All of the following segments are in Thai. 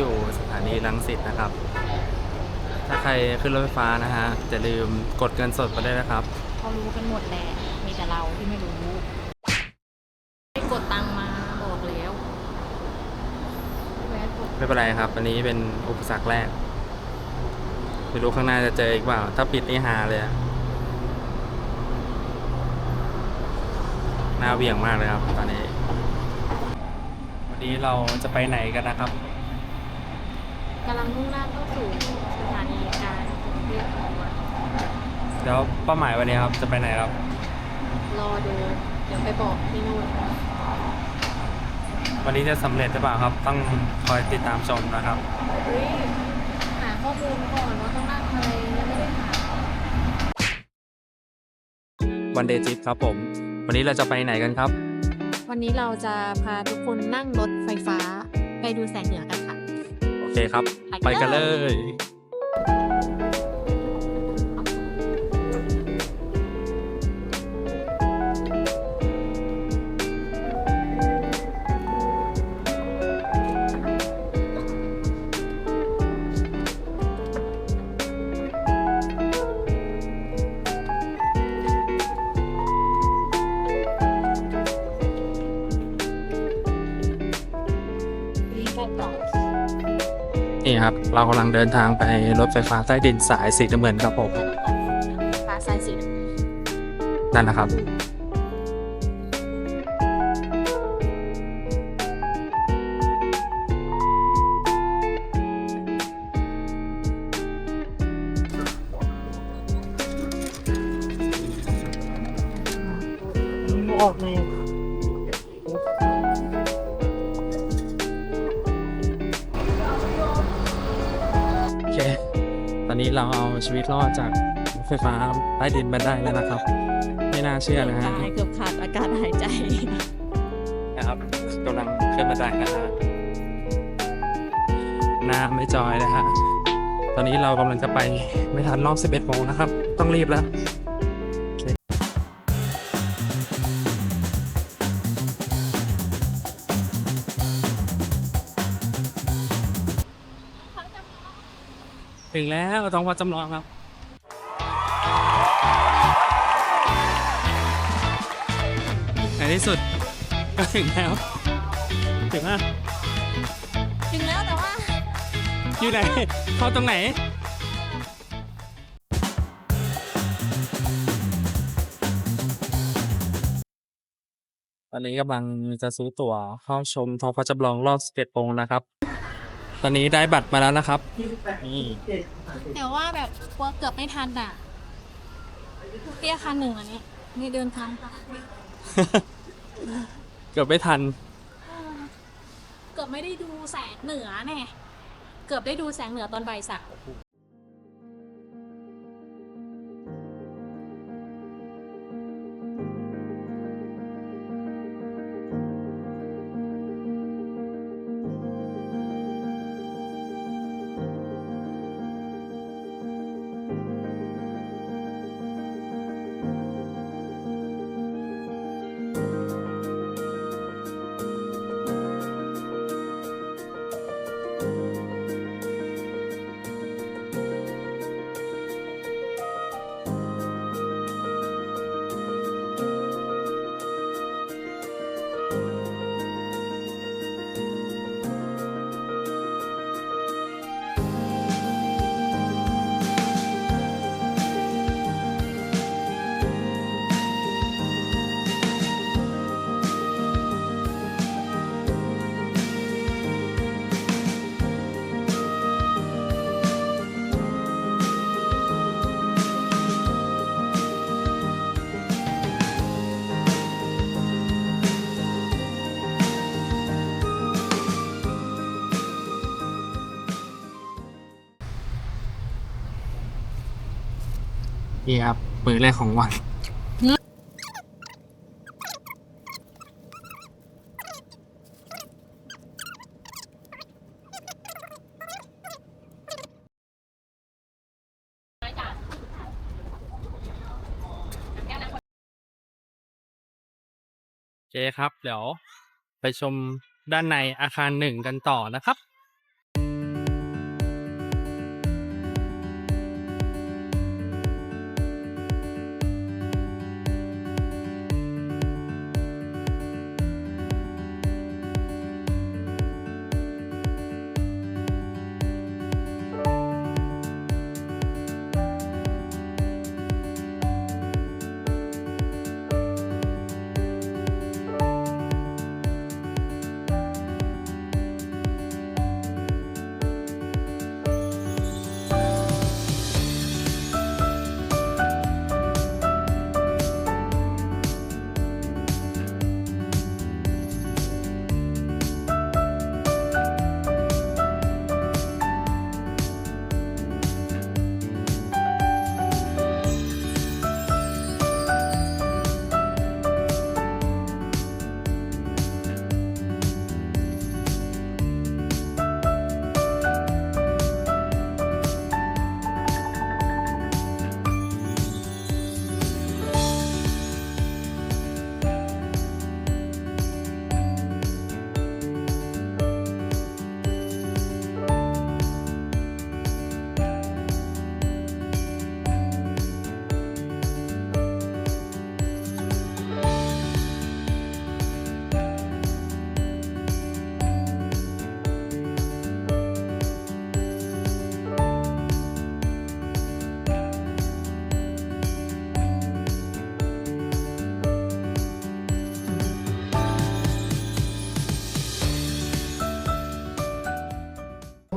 อยู่สถานีรังสิตนะครับ ถ้าใครขึ้นรถไฟฟ้านะฮะจะลืมกดเงินสดมาได้วยนะครับ เขารู้กันหมดแหละ มีแต่เราที่ไม่รู้ไม่กดตังค์มาบอกแล้วแวะกดไม่เป็นไรครับ อันนี้เป็นอุปสรรคแรก ไม่รู้ข้างหน้าจะเจออีกเปล่า ถ้าปิดนี่ฮาเลยอะหน้าเบี่ยงมากเลยครับ ตอนนี้ วันนี้เราจะไปไหนกันนะครับ กำลังมุ่งหน้าเข้าสู่สถานีกลารกรุงเทพมหานครแล้วเป้าหมายวันนี้ครับจะไปไหนครับ รอดูเดี๋ยวไปบอกที่นู่นวันนี้จะสำเร็จหรือเปล่าครับ ต้องคอยติดตามชมนะครับ เฮ้ยหาข้อมูลก่อนว่าต้องนั่งอะไรยังไม่ได้หา วันเดย์จิครับผม วันนี้เราจะไปไหนกันครับ วันนี้เราจะพาทุกคนนั่งรถไฟฟ้าไปดูแสงเหนือกันค่ะโอ เคครับ ไปไปกักันนเลเลยย เรากำลังเดินทางไปรถไฟฟ้าใต้ดินสายสีน้ำเงินครับผม ฟ้าสายสีนั่นนะครับอ รอดจากรถไฟฟ้าใต้ดินมาได้แล้วนะครับ ไม่น่าเชื่อนะฮะตายเกือบขาดอากาศหายใจ นะครับกำลังขึ้นมาได้นะฮะหน้าไม่จอยนะฮะตอนนี้เรากำลังจะไปไม่ทันรอบ 11โมงนะครับ ต้องรีบแล้วถึงแล้วต้องวัดจำลองครับ ที่สุด ก็ถึงแล้ว ถึงอะถึงแล้วแต่ว่า อยู่ไหน เข้าตรงไหนตอนนี้กำลังจะซื้อตั๋วเข้าชมทองฟ้าจำลองรอบ11โมงนะครับ ตอนนี้ได้บัตรมาแล้วนะครับ นี่แต่ว่าแบบกลัวเกือบไม่ทันอะเตี้ยคันหนึ่งอันนี้นี่เดินทางค่ะ เกือบไม่ทัน เกือบไม่ได้ดูแสงเหนือแน่เกือบได้ดูแสงเหนือตอนบ่ายสาม นี่ครับมือแรกของวัน โอเคครับ เดี๋ยวไปชมด้านในอาคารหนึ่งกันต่อนะครับ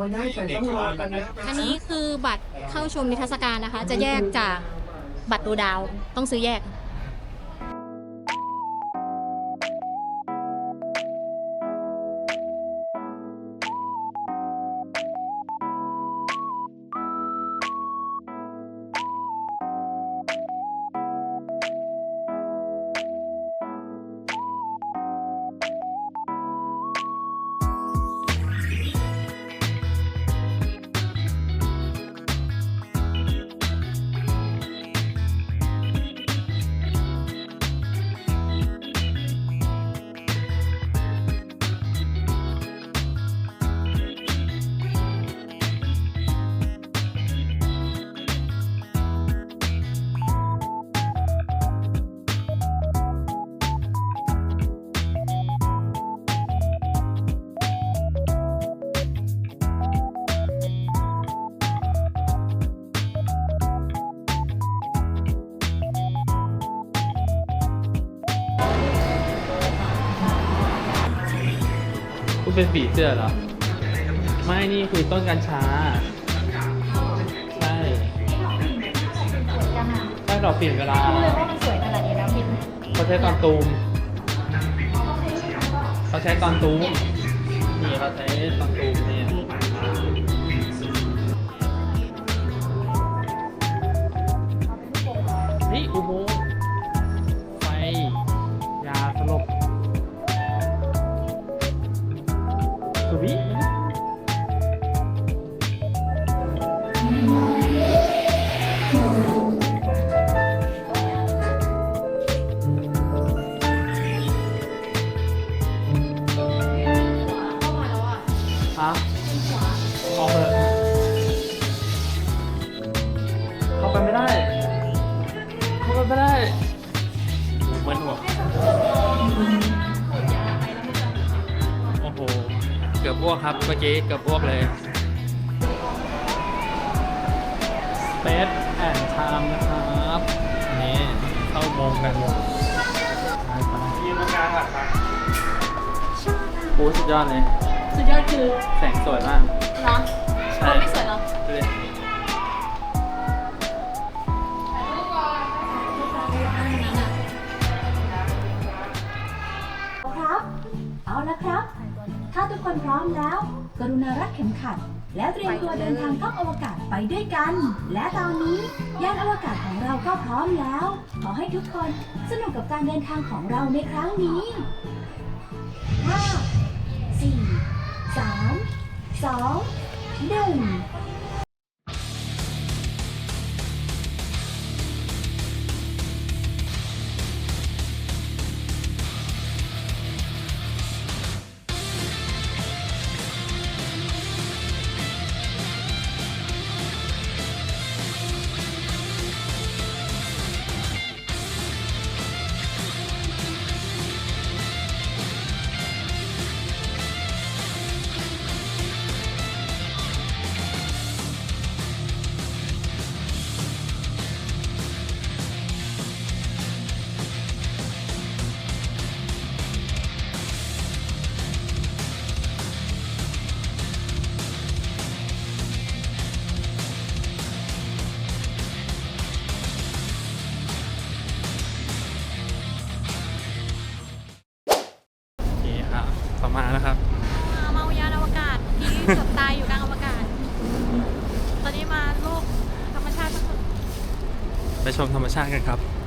ไว้นะแต่ต้องรอกันนะอันนี้คือบัตรเข้าชมนิทรรศการนะคะ จะแยกจากบัตรดูดาวต้องซื้อแยกคุ ณเป็นบีเสื้อเหรอ ไม่นี่คือต้นกัญชา ใช่ใช่ดอกเปลี่ยนเวลารู้เลยว่ามันสวยขนาดนี้แล้วพินเขาใช้ตอนตูมเขาใช้ตอนตูมนี่เขาใช้ตอนตูม อบอ้วกครับเมื่อกี้เกือบอ้วกเลย Space and Time นะครับ นี่เข้าโมงกันยืนตรงกลางหลักครับโอ้สุดยอดเลย สุดยอดคือแสงสวยมากเนาะใช่คนไม่สวยเหรอดูดิ คนพร้อมแล้ว กรุณารัดเข็มขัด แล้วเตรียมตัวเดินทางท่องอวกาศไปด้วยกัน และตอนนี้ยานอวกาศของเราก็พร้อมแล้ว ขอให้ทุกคนสนุกกับการเดินทางของเราในครั้งนี้5 4 3 2 1 ชมธรรมชาติกันครับ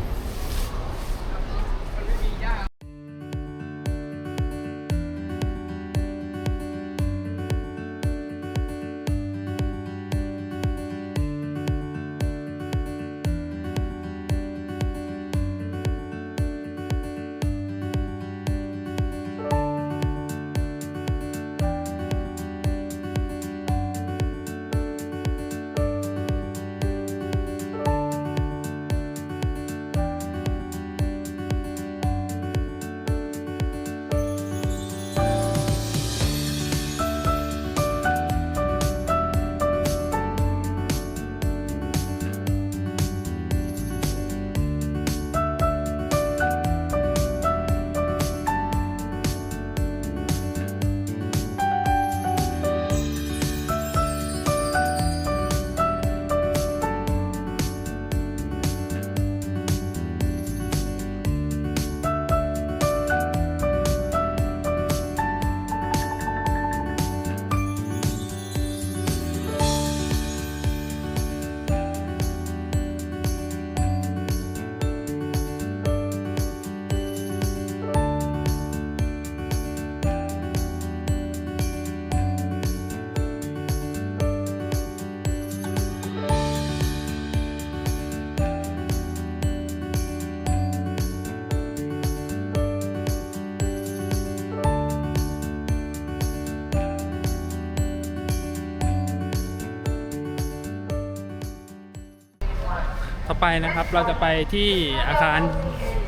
ไปนะครับ เราจะไปที่อาคาร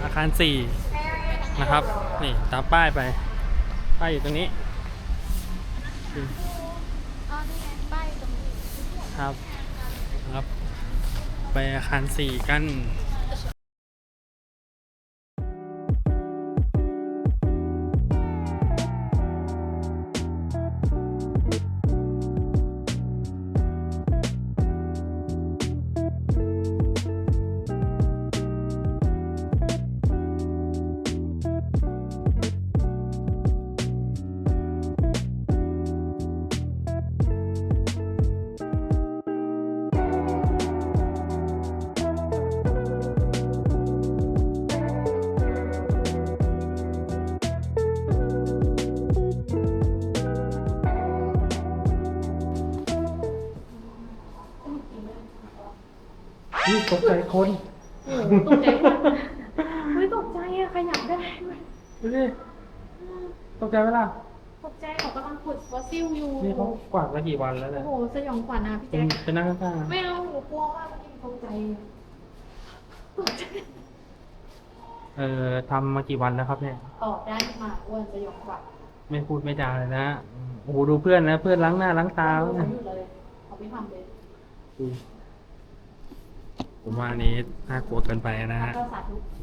อาคารสี่นะครับ นี่ตามป้ายไป ป้ายอยู่ตรงนี้ครับครับ ไปอาคารสี่กัน ตกใจคนโอ้โหตกใจมากเฮ้ยตกใจอะขยับได้ด้วยดูดิตกใจไหมล่ะตกใจเขากำลังขุดฟอสซิลอยู่นี่เขากวาดมากี่วันแล้วโอ้เนี่ยโหสยองขวัญนะพี่เป็แจ๊นคเป็นนั่งข้างๆ ไม่เอาหนูกลัวมากเมื่อกี้ตกใจตกใจเอ่อทำมากี่วันแล้วครับเนี่ย ตอบได้มาอ้วนสยองขวัญไม่พูดไม่จาเลยนะอืมโอ้โหดูเพื่อนนะ เพื่อนล้างหน้าล้างตาเอแล้วอนะ อยู่เลยเขาไม่ทำเลย ผมว่าอันนี้น่ากลัวเกินไปนะฮะ ก็สาธุ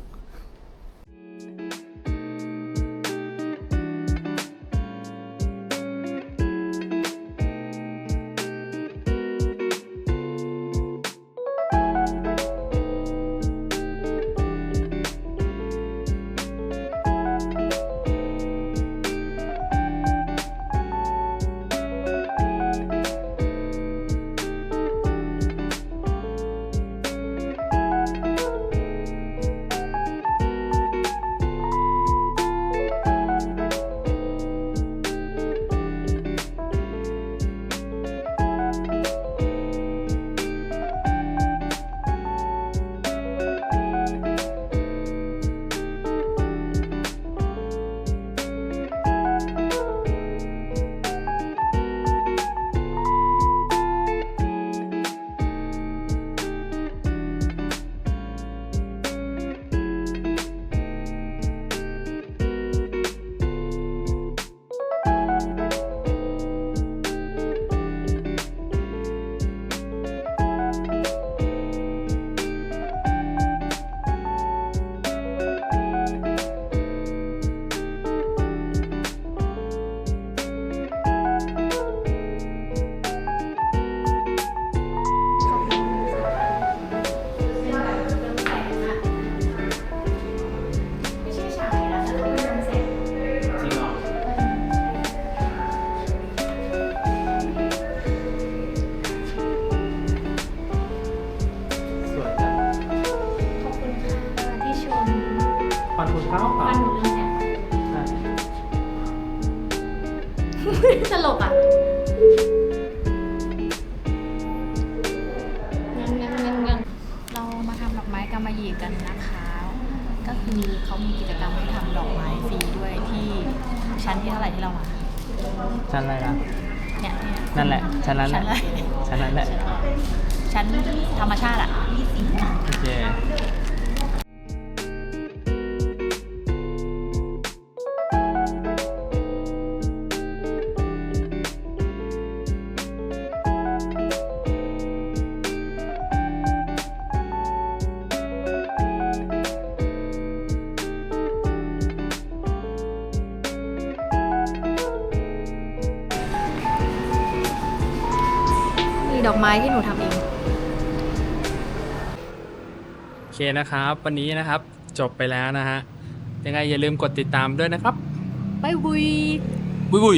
ตลกอะยังยังยังยังเรามาทำดอกไม้กำมะหยี่กันนะคะ ก็คือเขามีกิจกรรมให้ทำดอกไม้ฟรีด้วยที่ชั้นที่เท่าไหร่ที่เรามา ชั้นอะไรนะเนี่ยเนี่ยนั่นแหละ ชั้นนั้นแหละ ชั้นอะไรชั้นนั้นแหละ ชั้นธรรมชาติอะ โอเค อกไม้ที่หนูทำเอง โอเคนะครับ วันนี้นะครับจบไปแล้วนะฮะยังไงอย่าลืมกดติดตามด้วยนะครับ บ๊ายบุย บุยบุย